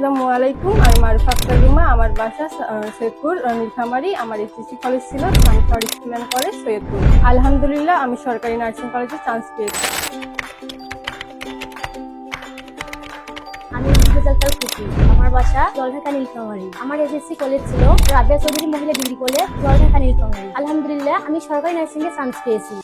আসসালামু আলাইকুম। আমি মারুফা রুমা, আমার বাসা সৈয়দপুর নীলফামারী আমার এসএসসি কলেজ ছিল sunflower school and college Saidpur. আলহামদুলিল্লাহ, আমি সরকারি নার্সিং কলেজে চান্স পেয়েছি। আমি রেজাল্টার খুশি আমার বাসা জলঢাকা নীলফামারী। আমার এসএসসি কলেজ ছিল রাবিয়া চৌধুরী মহিলা ডিগ্রি কলেজ, জলঢাকা নীলফামারী। আলহামদুলিল্লাহ, আমি সরকারি নার্সিংয়ে চান্স পেয়েছি।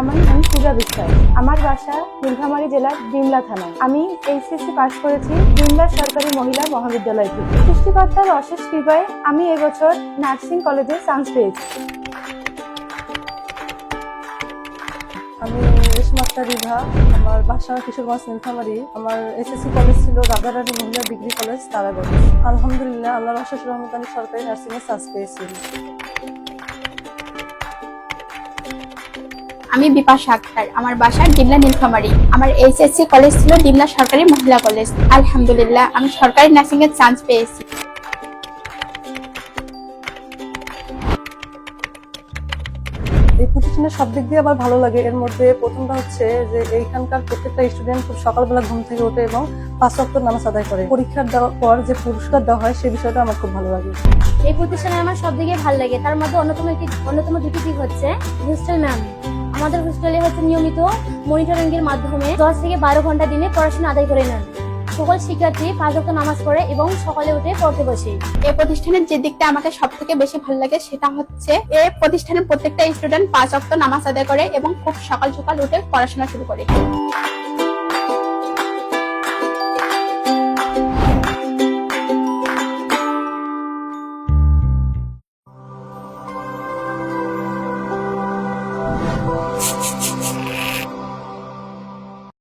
আমার নাম পূজা বিশ্বাস। আমার বাসা নীলফামারী জেলার ডিমলা থানায়। আমি এইচএসসি পাশ করেছি ডিমলা সরকারি মহিলা মহাবিদ্যালয় থেকে। সৃষ্টিকর্তার অশেষ কৃপায় আমি এবছর নার্সিং কলেজে চান্স পেয়েছি। আমি রেশমা আক্তার রিভা আমার বাসা কিশোরগঞ্জ নীলফামারী। আমার এসএসসি কলেজ ছিল রাজারানী মহিলা ডিগ্রি কলেজ তারাগঞ্জ আলহামদুলিল্লাহ, আল্লাহর অশেষ রহমত আমি সরকারি নার্সিংয়ে চান্স পেয়েছি। আমি বিপাশা আক্তার। আমার বাসা ডিমলা নীলফামারী। আমার এইচএসসি কলেজ ছিল ডিমলা সরকারি মহিলা কলেজ। আলহামদুলিল্লাহ আমি সরকারি নার্সিং এর চান্স পেয়েছি। এই প্রতিষ্ঠানের সব দিক দিয়ে আমার ভালো লাগে। এর মধ্যে প্রথমটা হচ্ছে যে এইখানকার প্রত্যেকটা স্টুডেন্ট খুব সকালবেলা ঘুম থেকে ওঠে এবং পাঁচ সপ্তাহ নামাজ আদায় করে। পরীক্ষার দেওয়ার পর যে পুরস্কার দেওয়া হয় সেই বিষয়টা আমার খুব ভালো লাগে। এই প্রতিষ্ঠানে আমার সব দিকে ভালো লাগে। তার মধ্যে অন্যতম একটি অন্যতম দুটি দিক হচ্ছে হোস্টেল ম্যাম। আমাদের হোস্টেলে হচ্ছে নিয়মিত মনিটরিং এর মাধ্যমে দশ থেকে বারো ঘণ্টা দিনে পড়াশোনা আদায় করে নেন। সকল শিক্ষার্থী পাঁচ ওয়াক্ত নামাজ পড়ে এবং সকালে উঠে পড়তে বসে। এই প্রতিষ্ঠানের যে দিকটা আমাকে সব থেকে বেশি ভালো লাগে সেটা হচ্ছে এই প্রতিষ্ঠানের প্রত্যেকটা স্টুডেন্ট পাঁচ অক্ট নামাজ আদায় করে এবং খুব সকাল সকাল উঠে পড়াশোনা শুরু করে।